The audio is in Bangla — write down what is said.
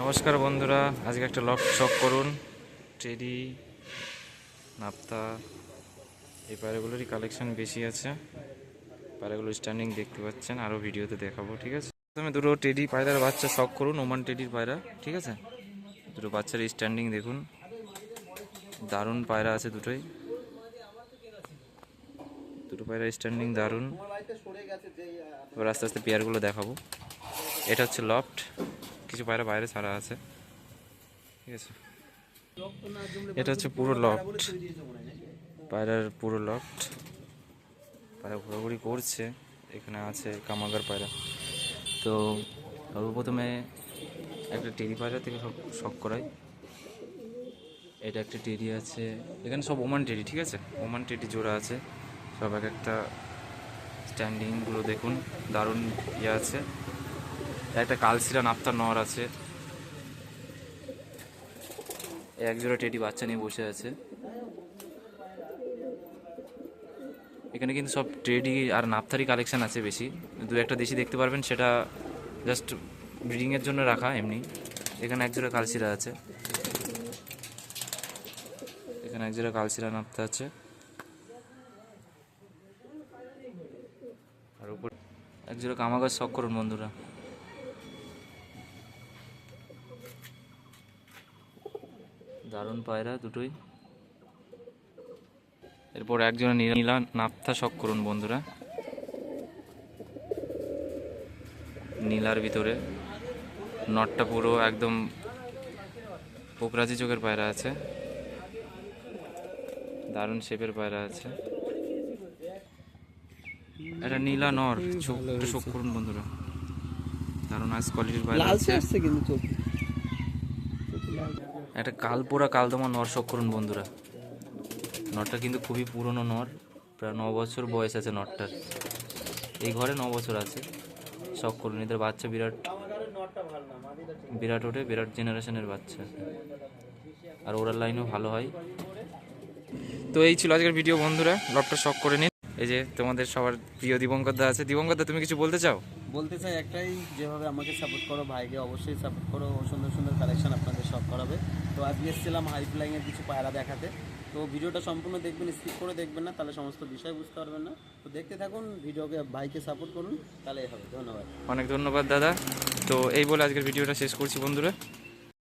নমস্কার বন্ধুরা, আজকে একটা লক শক করুন। টেডি, নাপ্তা, এই পায়রাগুলোরই কালেকশন বেশি আছে। পায়রাগুলো স্ট্যান্ডিং দেখতে পাচ্ছেন আরও ভিডিওতে দেখাবো, ঠিক আছে? প্রথমে দুটো টেডি পায়রার বাচ্চা শক করুন, ওমান টেডির পায়রা, ঠিক আছে? দুটো বাচ্চার স্ট্যান্ডিং দেখুন। দারুণ পায়রা আছে দুটোই। দুটো পায়রা স্ট্যান্ডিং দারুণ। এবার আস্তে আস্তে পেয়ারগুলো দেখাবো। এটা হচ্ছে লফট কিছু পায়রা বাইরে ছাড়া আছে। ঠিক আছে। এটা হচ্ছে পুরো লফট পায়রার পুরো লফট পায়রা ঘোরাঘুরি করছে। এখানে আছে কামাগার পায়রা। তো সর্বপ্রথমে একটা টেরি পায়রা থেকে সব শখ করাই। এটা একটা টেরি আছে। এখানে সব ওমান টেরি ঠিক আছে? ওমান টেরি জোড়া আছে। সব এক একটা স্ট্যান্ডিংগুলো দেখুন। দারুণ ইয়ে আছে। একটা কালসিরা নাপ্তার নর আছে। এক জোড়া টেডি বাচ্চা নিয়ে বসে আছে। এখানে কিন্তু সব টেডি আর নাপথারি কালেকশান আছে বেশি। দু একটা দেশি দেখতে পারবেন, সেটা জাস্ট ব্রিডিংয়ের জন্য রাখা এমনি। এখানে এক জোড়া কালসিরা আছে। এখানে এক জোড়া কালসিরা নাপতা আছে। আর উপর এক জোড়া কামাগাছ শখ করুন বন্ধুরা। দারুণ পায়রা দুটোই। এরপর একজন নীলা নাপ্তা শখ করুন বন্ধুরা। নীলার ভিতরে নটটা পুরো একদম পোকরাজি চোখের পায়রা আছে। দারুণ শেপের পায়রা আছে। এটা নীলা নর চোখ শোক করুন বন্ধুরা। দারুণ আইস কোয়ালিটির পায়রা আছে। কিন্তু চোখ। একটা কাল কালপোড়া কালদমা নর শখ করুন বন্ধুরা। নরটা কিন্তু খুবই পুরনো নর, প্রায় ন বছর বয়স আছে নরটার। এই ঘরে ন বছর আছে শখ করুন। এদের বাচ্চা বিরাট বিরাট ওঠে, বিরাট জেনারেশনের বাচ্চা। আর ওরার লাইনও ভালো হয়। তো এই ছিল আজকের ভিডিও বন্ধুরা লটটা শখ করে নিন। এই যে তোমাদের সবার প্রিয় দিবঙ্কর দা আছে। দিবঙ্কর দা তুমি কিছু বলতে চাও? বলতে চাই একটাই যেভাবে আমাকে সাপোর্ট করো ভাইকে অবশ্যই সাপোর্ট করো ও সুন্দর সুন্দর কালেকশন আপনাদের সব করাবে। তো আজকে এসেছিলাম হাই ফ্লাইংয়ের কিছু পায়রা দেখাতে। তো ভিডিওটা সম্পূর্ণ দেখবেন স্কিপ করে দেখবেন না তাহলে সমস্ত বিষয় বুঝতে পারবেন না। তো দেখতে থাকুন ভিডিওকে ভাইকে সাপোর্ট করুন তাহলেই হবে। ধন্যবাদ। অনেক ধন্যবাদ দাদা। তো এই বলে আজকের ভিডিওটা শেষ করছি বন্ধুরা।